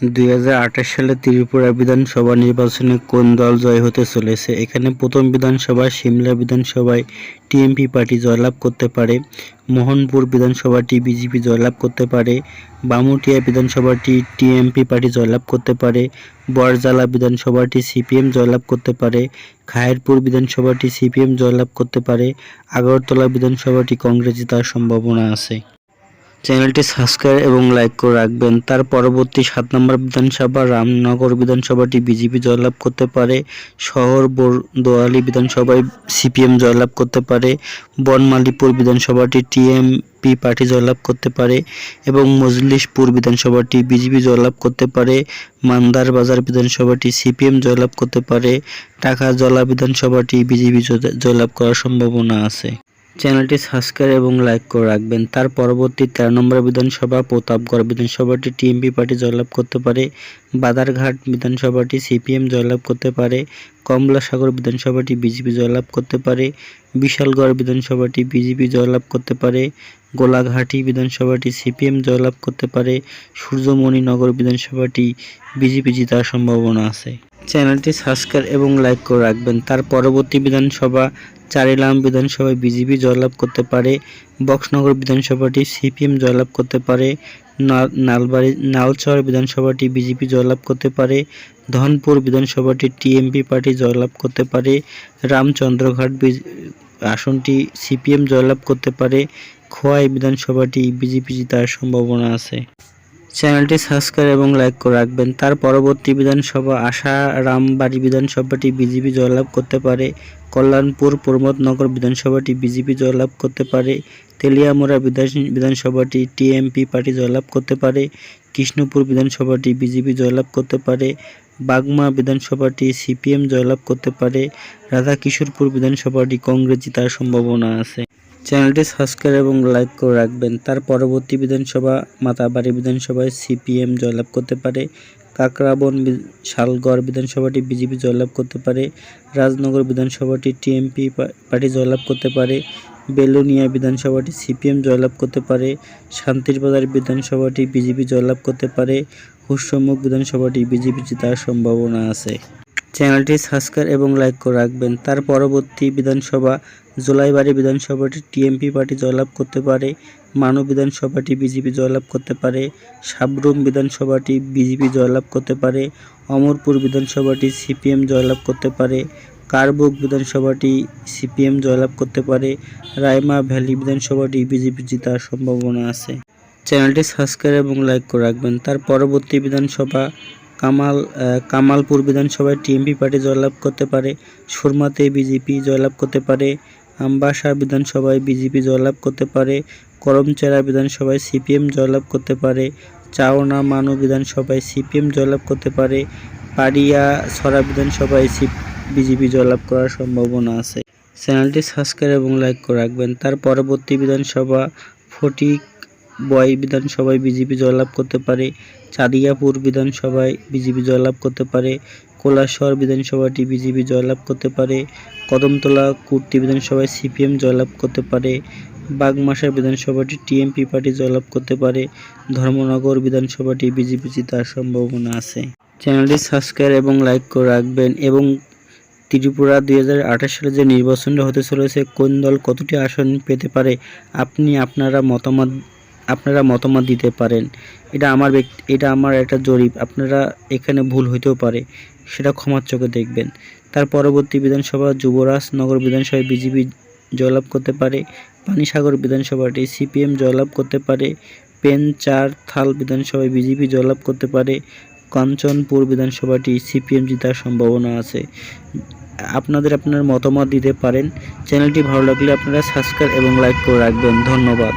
দুই হাজার আঠাশ সালে ত্রিপুরা বিধানসভা নির্বাচনে কোন দল জয় হতে চলেছে? এখানে প্রথম বিধানসভা সিমলা বিধানসভায় টিএমপি পার্টি জয়লাভ করতে পারে, মোহনপুর বিধানসভাটি বিজেপি জয়লাভ করতে পারে, বামুটিয়া বিধানসভাটি টিএমপি পার্টি জয়লাভ করতে পারে বরজালা বিধানসভাটি সিপিএম জয়লাভ করতে পারে, খায়েরপুর বিধানসভাটি সিপিএম জয়লাভ করতে পারে, আগরতলা বিধানসভাটি কংগ্রেস জেতার সম্ভাবনা আছে। চ্যানেলটি সাবস্ক্রাইব এবং লাইক করে রাখবেন। তার পরবর্তী সাত নম্বর বিধানসভা রামনগর বিধানসভাটি বিজেপি জয়লাভ করতে পারে, শহর দোয়ালি বিধানসভায় সিপিএম জয়লাভ করতে পারে, বনমালীপুর বিধানসভাটি টিএমপি পার্টি জয়লাভ করতে পারে এবং মজলিশপুর বিধানসভাটি বিজেপি জয়লাভ করতে পারে মান্দার বাজার বিধানসভাটি সিপিএম জয়লাভ করতে পারে টাকাজলা বিধানসভাটি বিজেপি জয়লাভ করার সম্ভাবনা আছে। চ্যানেলটি সাবস্ক্রাইব এবং লাইক করে রাখবেন। তার পরবর্তী তেরো নম্বর বিধানসভা প্রতাপগড় বিধানসভাটি টিএমপি পার্টি জয়লাভ করতে পারে, বাদারঘাট বিধানসভাটি সিপিএম জয়লাভ করতে পারে, কমলাসাগর বিধানসভাটি বিজেপি জয়লাভ করতে পারে, বিশালগড় বিধানসভাটি বিজেপি জয়লাভ করতে পারে, গোলাঘাটি বিধানসভাটি সিপিএম জয়লাভ করতে পারে, সূর্যমণিনগর বিধানসভাটি বিজেপি জেতার সম্ভাবনা আছে। চ্যানেলটি সাবস্ক্রাইব এবং লাইক করে রাখবেন। তার পরবর্তী বিধানসভা চারিলাম বিধানসভায় বিজেপি জয়লাভ করতে পারে, বক্সনগর বিধানসভাটি সিপিএম জয়লাভ করতে পারে নালবাড়ি নালচর বিধানসভাটি বিজেপি জয়লাভ করতে পারে, ধনপুর বিধানসভাটি টিএমপি পার্টি জয়লাভ করতে পারে, রামচন্দ্রঘাট আসনটি সিপিএম জয়লাভ করতে পারে, খোয়াই বিধানসভাটি বিজেপি জেতার সম্ভাবনা আছে। চ্যানেলটি সাবস্ক্রাইব এবং লাইক করে রাখবেন। তার পরবর্তী বিধানসভা আশারামবাড়ি বিধানসভাটি বিজেপি জয়লাভ করতে পারে। কল্যাণপুর প্রমোদনগর বিধানসভাটি বিজেপি জয়লাভ করতে পারে। তেলিয়ামোড়া বিধানসভাটি টিএমপি পার্টি জয়লাভ করতে পারে। কৃষ্ণপুর বিধানসভাটি বিজেপি জয়লাভ করতে পারে। বাগমা বিধানসভাটি সিপিএম জয়লাভ করতে পারে। রাধাকিশোরপুর বিধানসভাটি কংগ্রেস জেতার সম্ভাবনা আছে। চ্যানেলটি সাবস্ক্রাইব এবং লাইক করে রাখবেন। তার পরবর্তী বিধানসভা মাতাবাড়ি বিধানসভায় সিপিএম জয়লাভ করতে পারে। কাকরাবন শালগড় বিধানসভাটি বিজেপি জয়লাভ করতে পারে। রাজনগর বিধানসভাটি টিএমপি পার্টি জয়লাভ করতে পারে। বেলুনিয়া বিধানসভাটি সিপিএম জয়লাভ করতে পারে। শান্তিরবাজার বিধানসভাটি বিজেপি জয়লাভ করতে পারে। হুসমুখ বিধানসভাটি বিজেপি জেতার সম্ভাবনা আছে। চ্যানেলটি সাবস্ক্রাইব এবং লাইক করে রাখবেন। তার পরবর্তী বিধানসভা জোলাইবাড়ি বিধানসভাটি টিএমপি পার্টি জয়লাভ করতে পারে, মানব বিধানসভাটি বিজেপি জয়লাভ করতে পারে, সাবরুম বিধানসভাটি বিজেপি জয়লাভ করতে পারে, অমরপুর বিধানসভাটি সিপিএম জয়লাভ করতে পারে, কারবুক বিধানসভাটি সিপিএম জয়লাভ করতে পারে, রায়মা ভ্যালি বিধানসভাটি বিজেপি জেতার সম্ভাবনা আছে। চ্যানেলটি সাবস্ক্রাইব এবং লাইক করে রাখবেন। তার পরবর্তী বিধানসভা কামাল কামালপুর বিধানসভায় টিএমপি পার্টি জয়লাভ করতে পারে, সুরমাতে বিজেপি জয়লাভ করতে পারে, আমবাসা বিধানসভায় বিজেপি জয়লাভ করতে পারে, করমচেরা বিধানসভায় সিপিএম জয়লাভ করতে পারে, চাওনা মানু বিধানসভায় সিপিএম জয়লাভ করতে পারে, পাড়িয়া ছড়া বিধানসভায় সি বিজেপি জয়লাভ করার সম্ভাবনা আছে। চ্যানেলটি সাবস্ক্রাইব এবং লাইক করে রাখবেন। তার পরবর্তী বিধানসভা ফটিক বয় বিধানসভায় বিজেপি জয়লাভ করতে পারে, চাঁদিয়াপুর বিধানসভায় বিজেপি জয়লাভ করতে পারে কোলাশহর বিধানসভাটি বিজেপি জয়লাভ করতে পারে, কদমতলা কুর্তি বিধানসভায় সিপিএম জয়লাভ করতে পারে বাগমাসা বিধানসভাটি টিএমপি পার্টি জয়লাভ করতে পারে, ধর্মনগর বিধানসভাটি বিজেপি জেতার সম্ভাবনা আছে। চ্যানেলটি সাবস্ক্রাইব এবং লাইক করে রাখবেন এবং ত্রিপুরা দুই হাজার আঠাশ সালে যে নির্বাচনটা হতে চলেছে, কোন দল কতটি আসন পেতে পারে, আপনি, আপনারা মতামত আপনারা মতামত দিতে পারেন। এটা আমার এটা আমার একটা জরিপ। আপনারা এখানে ভুল হইতেও পারে, সেটা ক্ষমার চোখে দেখবেন। তার পরবর্তী বিধানসভা যুবরাজ নগর বিধানসভায় বিজেপি জয়লাভ করতে পারে, পানিসাগর বিধানসভাটি সিপিএম জয়লাভ করতে পারে, পেন চার থাল বিধানসভায় বিজেপি জয়লাভ করতে পারে, কাঞ্চনপুর বিধানসভাটি সিপিএম জেতার সম্ভাবনা আছে। আপনাদের আপনার মতামত দিতে পারেন। চ্যানেলটি ভালো লাগলে আপনারা সাবস্ক্রাইব এবং লাইক করে রাখবেন। ধন্যবাদ।